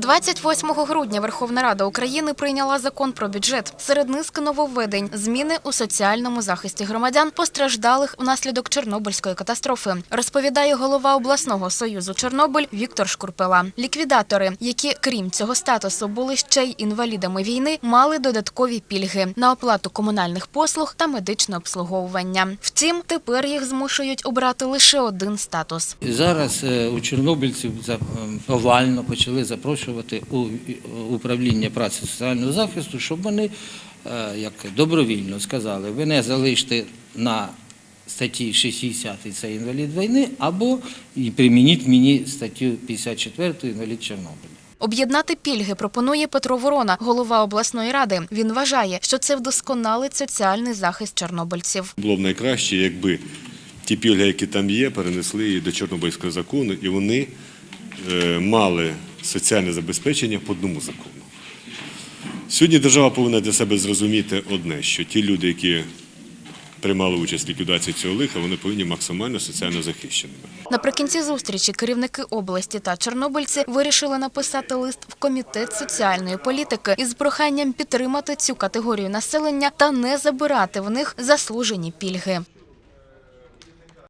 28 грудня Верховна Рада України прийняла закон про бюджет. Серед низки нововведень зміни у соціальному захисті громадян, постраждалих внаслідок Чорнобильської катастрофи, розповідає голова обласного союзу Чорнобиль Віктор Шкурпела. Ліквідатори, які крім цього статусу були ще й інвалідами війни, мали додаткові пільги на оплату комунальних послуг та медичне обслуговування. Втім, тепер їх змушують обрати лише один статус. Зараз е, у чорнобильців ем, повально почали запрошувати у е, управління праці соціального захисту, щоб вони е, як добровільно сказали, ви не залиште на статті 60 це інвалід війни, або і примініть мені статтю 54 інвалід Чорнобиля. Об'єднати пільги пропонує Петро Ворона, голова обласної ради. Він вважає, що це вдосконалить соціальний захист чорнобильців. Було б найкраще, якби ті пільги, які там є, перенесли її до Чорнобильського закону, і вони е, мали соціальне забезпечення по одному закону. Сьогодні держава повинна для себе зрозуміти одне, що ті люди, які приймали участь в ліквідації цього лиха, вони повинні маksимально соціально захищеними. Наприкінці зустрічі керівники області та чорнобильці вирішили написати лист в комітет соціальної політики із проханням підтримати цю категорію населення та не забирати в них заслужені пільги.